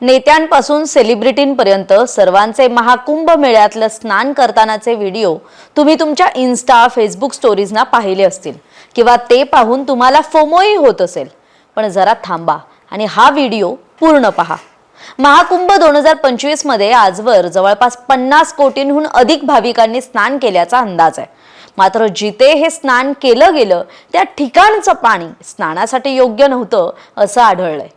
नेत्यांपासून सेलिब्रिटींपर्यंत सर्वांचे महाकुंभ मेळ्यातलं स्नान करतानाचे व्हिडिओ तुम्ही तुमच्या इन्स्टा फेसबुक स्टोरीजना पाहिले असतील. किंवा ते पाहून तुम्हाला फोमोही होत असेल. पण जरा थांबा आणि हा व्हिडिओ पूर्ण पहा. महाकुंभ दोन हजार पंचवीसमध्ये आजवर जवळपास पन्नास कोटींहून अधिक भाविकांनी स्नान केल्याचा अंदाज आहे. मात्र जिथे हे स्नान केलं गेलं त्या ठिकाणचं पाणी स्नानासाठी योग्य नव्हतं असं आढळलंय.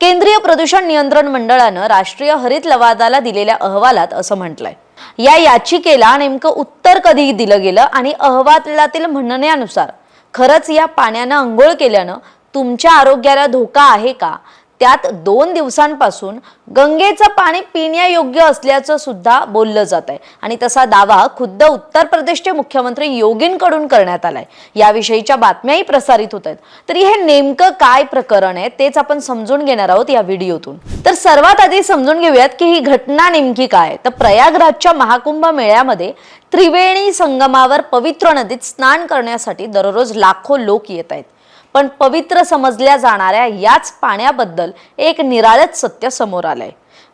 केंद्रीय प्रदूषण नियंत्रण मंडळानं राष्ट्रीय हरित लवादाला दिलेल्या अहवालात असं म्हटलंय. या याचिकेला नेमकं उत्तर कधी दिलं गेलं आणि अहवालातील म्हणण्यानुसार खरंच या पाण्यानं आंघोळ केल्यानं तुमच्या आरोग्याला धोका आहे का? त्यात दोन दिवसांपासून गंगेचं पाणी पिण्यायोग्य असल्याचं सुद्धा बोललं जात आहे आणि तसा दावा खुद्द उत्तर प्रदेशचे मुख्यमंत्री योगींकडून करण्यात आलाय. याविषयीच्या बातम्याही प्रसारित होत आहेत. तरी हे नेमकं काय प्रकरण आहे तेच आपण समजून घेणार आहोत या व्हिडिओतून. तर सर्वात आधी समजून घेऊयात की ही घटना नेमकी काय तर प्रयागराजच्या महाकुंभ मेळ्यामध्ये त्रिवेणी संगमावर पवित्र नदीत स्नान करण्यासाठी दररोज लाखो लोक येत आहेत. पण पवित्र समजल्या जाणाऱ्या याच पाण्याबद्दल एक निराळच सत्य समोर आलंय.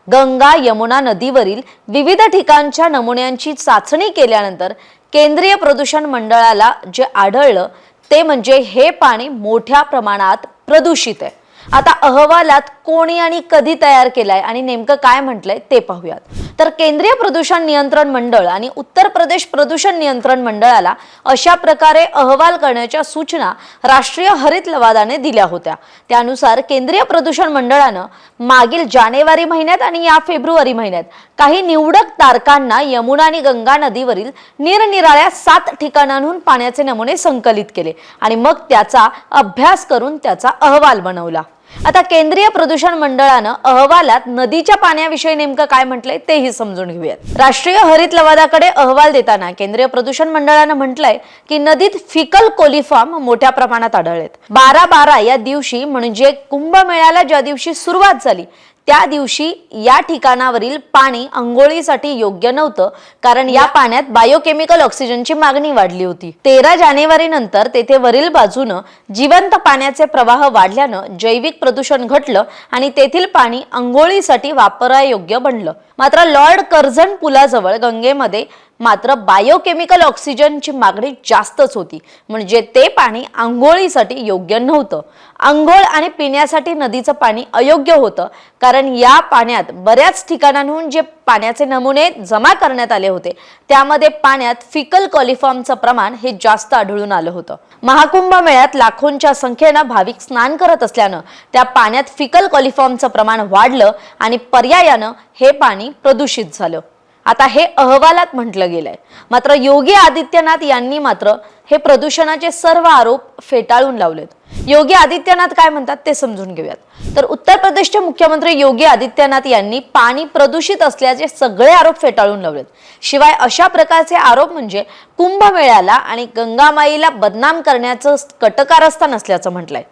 गंगा यमुना नदीवरील विविध ठिकाणच्या नमुन्यांची चाचणी केल्यानंतर केंद्रीय प्रदूषण मंडळाला जे आढळलं ते म्हणजे हे पाणी मोठ्या प्रमाणात प्रदूषित आहे. आता अहवालात कोणी आणि कधी तयार केलाय आणि नेमकं काय म्हटलंय ते पाहूयात. तर केंद्रीय प्रदूषण नियंत्रण मंडळ आणि उत्तर प्रदेश प्रदूषण नियंत्रण मंडळाला अशा प्रकारे अहवाल करण्याच्या सूचना राष्ट्रीय हरित लवादाने दिल्या होत्या. त्यानुसार केंद्रीय प्रदूषण मंडळानं मागील जानेवारी महिन्यात आणि या फेब्रुवारी महिन्यात काही निवडक तारकांना यमुना आणि गंगा नदीवरील निरनिराळ्या सात ठिकाणांहून पाण्याचे नमुने संकलित केले आणि मग त्याचा अभ्यास करून त्याचा अहवाल बनवला. आता केंद्रीय प्रदूषण मंडळानं अहवालात नदीच्या पाण्याविषयी नेमकं काय म्हटलंय तेही समजून घेऊयात. राष्ट्रीय हरित लवादाकडे अहवाल देताना केंद्रीय प्रदूषण मंडळानं म्हटलंय की नदीत फिकल कोलिफॉर्म मोठ्या प्रमाणात आढळलेत. बारा बारा या दिवशी म्हणजे कुंभमेळ्याला ज्या दिवशी सुरुवात झाली त्या दिवशी या ठिकाणावरील पाणी आंघोळीसाठी योग्य नव्हतं कारण या पाण्यात बायोकेमिकल ऑक्सिजनची मागणी वाढली होती. तेरा जानेवारी नंतर तेथे वरील बाजूनं जिवंत पाण्याचे प्रवाह वाढल्यानं जैविक प्रदूषण घटलं आणि तेथील पाणी आंघोळीसाठी वापरायोग्य बनलं. मात्र लॉर्ड कर्झन पुलाजवळ गंगेमध्ये मात्र बायोकेमिकल ऑक्सिजनची मागणी जास्तच होती. म्हणजे ते पाणी आंघोळीसाठी योग्य नव्हतं. आंघोळ आणि पिण्यासाठी नदीचं पाणी अयोग्य होतं कारण या पाण्यात बऱ्याच ठिकाणांहून जे पाण्याचे नमुने जमा करण्यात आले होते त्यामध्ये पाण्यात फिकल कॉलिफॉर्मचं प्रमाण हे जास्त आढळून आलं होतं. महाकुंभ मेळ्यात लाखोंच्या संख्येनं भाविक स्नान करत असल्यानं त्या पाण्यात फिकल कॉलिफॉर्मचं प्रमाण वाढलं आणि पर्यायानं हे पाणी प्रदूषित झालं. आता हे अहवालात म्हटलं गेलंय. मात्र योगी आदित्यनाथ यांनी मात्र हे प्रदूषणाचे सर्व आरोप फेटाळून लावलेत. योगी आदित्यनाथ काय म्हणतात ते समजून घेऊयात. तर उत्तर प्रदेशचे मुख्यमंत्री योगी आदित्यनाथ यांनी पाणी प्रदूषित असल्याचे सगळे आरोप फेटाळून लावलेत. शिवाय अशा प्रकारचे आरोप म्हणजे कुंभमेळ्याला आणि गंगामाईला बदनाम करण्याचं कटकारस्थान असल्याचं म्हटलंय.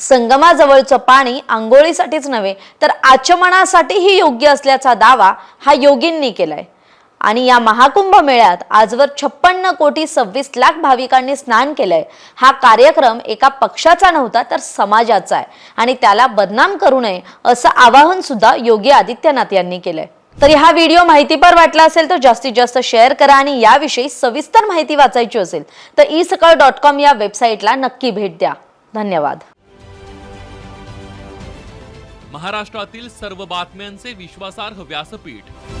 संगमाजवळचं पाणी आंघोळीसाठीच नव्हे तर आचमनासाठीही योग्य असल्याचा दावा हा योगींनी केलाय. आणि या महाकुंभ मेळ्यात आजवर छप्पन्न कोटी सव्वीस लाख भाविकांनी स्नान केलंय. हा कार्यक्रम एका पक्षाचा नव्हता तर समाजाचा आहे. आणि त्याला बदनाम करू नये असं आवाहन सुद्धा योगी आदित्यनाथ यांनी केलंय. तर हा व्हिडिओ माहितीपर वाटला असेल तर जास्तीत जास्त शेअर करा आणि याविषयी सविस्तर माहिती वाचायची असेल तर ई सकाळ डॉट कॉम या वेबसाईटला नक्की भेट द्या. धन्यवाद. महाराष्ट्रातील सर्व बातम्यांचे विश्वासार्ह व्यासपीठ